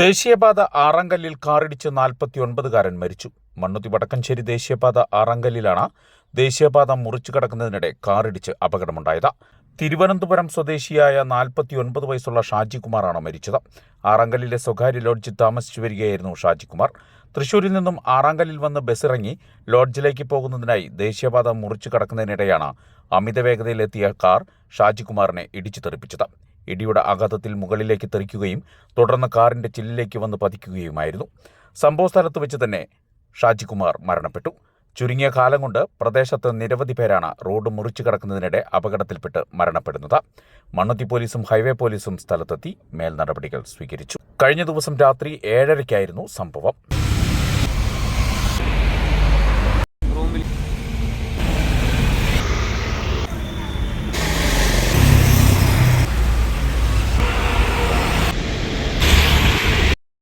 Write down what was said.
ദേശീയപാത ആറങ്കല്ലിൽ കാറിടിച്ച് നാൽപ്പത്തിയൊൻപതുകാരൻ മരിച്ചു. മണ്ണുത്തി വടക്കഞ്ചേരി ദേശീയപാത ആറങ്കല്ലിലാണ് ദേശീയപാത മുറിച്ചു കടക്കുന്നതിനിടെ കാറിടിച്ച് അപകടമുണ്ടായത്. തിരുവനന്തപുരം സ്വദേശിയായ നാൽപ്പത്തിയൊൻപത് വയസ്സുള്ള ഷാജികുമാറാണ് മരിച്ചത്. ആറങ്കല്ലിലെ സ്വകാര്യ ലോഡ്ജിൽ താമസിച്ചു വരികയായിരുന്നു ഷാജികുമാർ. തൃശൂരിൽ നിന്നും ആറാങ്കല്ലിൽ വന്ന് ബസ്സിറങ്ങി ലോഡ്ജിലേക്ക് പോകുന്നതിനായി ദേശീയപാത മുറിച്ചു കടക്കുന്നതിനിടെയാണ് അമിത വേഗതയിലെത്തിയ കാർ ഷാജികുമാറിനെ ഇടിച്ചു തെറിപ്പിച്ചത്. ഇടിയുടെ ആഘാതത്തിൽ മുകളിലേക്ക് തെറിക്കുകയും തുടർന്ന് കാറിന്റെ ചില്ലിലേക്ക് വന്ന് പതിക്കുകയുമായിരുന്നു. സംഭവസ്ഥലത്ത് വെച്ച് തന്നെ ഷാജികുമാർ മരണപ്പെട്ടു. ചുരുങ്ങിയ കാലം കൊണ്ട് പ്രദേശത്ത് നിരവധി പേരാണ് റോഡ് മുറിച്ചു കടക്കുന്നതിനിടെ അപകടത്തിൽപ്പെട്ട് മരണപ്പെടുന്നത്. മണ്ണുത്തി പോലീസും ഹൈവേ പോലീസും സ്ഥലത്തെത്തി മേൽ നടപടികൾ സ്വീകരിച്ചു. കഴിഞ്ഞ ദിവസം രാത്രി ഏഴരയ്ക്കായിരുന്നു സംഭവം.